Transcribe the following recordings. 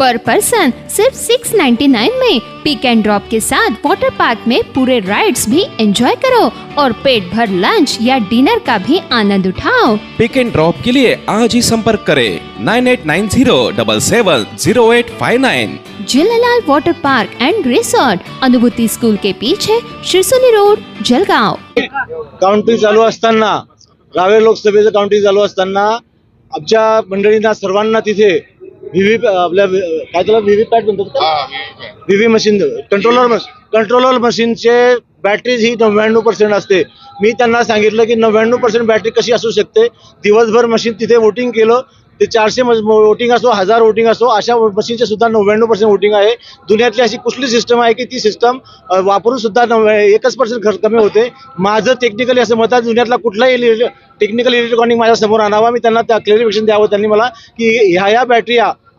पर person सिर्फ़ 699 में पिक and drop के साथ वाटर पार्क में पूरे राइड्स भी एंजॉय करो और पेट भर लंच या डिनर का भी आनंद उठाओ। पिक एंड ड्रॉप के लिए आज ही संपर्क करें nine eight nine zero double seven zero eight five nine Jhulelal water park and resort Anubhuti school के पीछे शिरसोली रोड जलगांव काउंटी चालू असताना रावेर लोकसभेचं काउंटी चालू असताना आमच्या मंडळींना सर्वांना तिथे व्हीव्ही आपल्या काय त्याला व्हीव्ही पॅट म्हणतात VV machine controller machine controller मशीनचे बॅटरीज ही नव्याण्णव पर्सेंट असते. मी त्यांना सांगितलं की नव्याण्णव पर्सेंट बॅटरी कशी असू शकते? दिवसभर मशीन तिथे वोटिंग केलं ते चारशे वोटिंग असो हजार वोटिंग असो अशा मशीनचे सुद्धा नव्याण्णव पर्सेंट वोटिंग आहे. दुनियातली अशी कुठली सिस्टम आहे की ती सिस्टम वापरून सुद्धा नव्या एकच पर्सेंट खर्च कमी होते. माझं टेक्निकली असं मत आहे दुनियातला कुठलाही टेक्निकल इलेक्ट्रॉनिक माझ्यासमोर आणावा. मी त्यांना त्या क्लिअरिफिकेशन द्यावं. त्यांनी मला की ह्या ह्या बॅटरी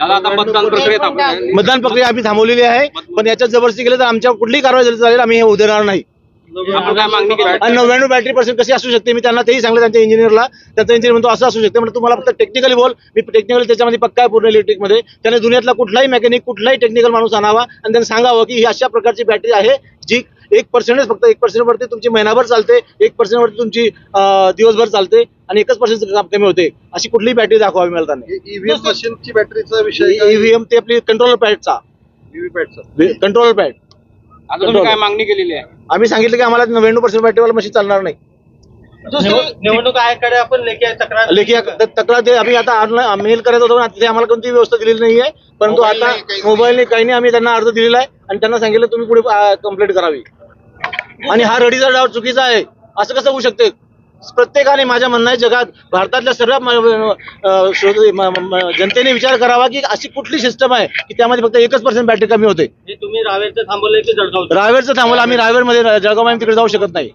दादा आता मतदान प्रक्रियेत आपण मतदान प्रक्रिया आम्ही थांबवलेली आहे. पण याच्यात जबरदस्ती केलं तर आमच्या कुठलीही कारवाई झाली चालेल. आम्ही हे देणार नाही. आपण काय मागणी केली? आणि नव्याण्णव बॅटरी पर्सेंट कशी असू शकते? मी त्यांना तेही सांगलं त्यांच्या इंजिनियरला त्यांचा इंजिनियर म्हणतो असं असू शकते. म्हणजे तुम्हाला फक्त टेक्निकली बोल. मी टेक्निकल त्याच्यामध्ये पक्का आहे पूर्ण इलेक्ट्रिकमध्ये त्याने दुनियातला कुठलाही मेकॅनिक कुठलाही टेक्निकल माणूस आणावा आणि त्यांना सांगावं की ही अशा प्रकारची बॅटरी आहे जी एक पर्सेंटच फक्त एक पर्सेंट वरती तुमची महिनाभर चालते एक पर्सेंट वरती तुमची दिवसभर चालते आणि एकच पर्सेंट काम कमी होते. अशी कुठलीही बॅटरी दाखवावी मला त्यांनी ईव्हीएम मशीनची बॅटरीचा विषय? ईव्हीएम ते आपली कंट्रोलर पॅडचा व्हीव्हीपॅटचा कंट्रोलर पॅड आता तुम्ही काय मागणी केलेली आहे? आम्ही सांगितलं की आम्हाला नव्याण्णव पर्सेंट बॅटरीवाला मशीन चालणार नाही. निवडणूक आयोगाकडे आपण लेखी तक्रार लेखी तक्रार दे आम्ही आता मेल करायचं होतो ना तिथे आम्हाला कोणती व्यवस्था दिलेली नाहीये. परंतु आता मोबाईलने काही नाही. आम्ही त्यांना अर्ज दिलेला आहे आणि त्यांना सांगितलं तुम्ही पुढे कंप्लेंट करावी. आणि हा रडीचा डाव चुकीचा आहे. असं कसं होऊ शकते? प्रत्येकाने माझ्या म्हणणं आहे जगात भारतातल्या सर्व जनतेने विचार करावा की अशी कुठली सिस्टम आहे की त्यामध्ये फक्त एकच पर्सेंट बॅटरी कमी होते. तुम्ही रावेरचं जळगाव रायवेरचं थांबवलं आम्ही रायवेरमध्ये जळगाव तिकडे जाऊ शकत नाही.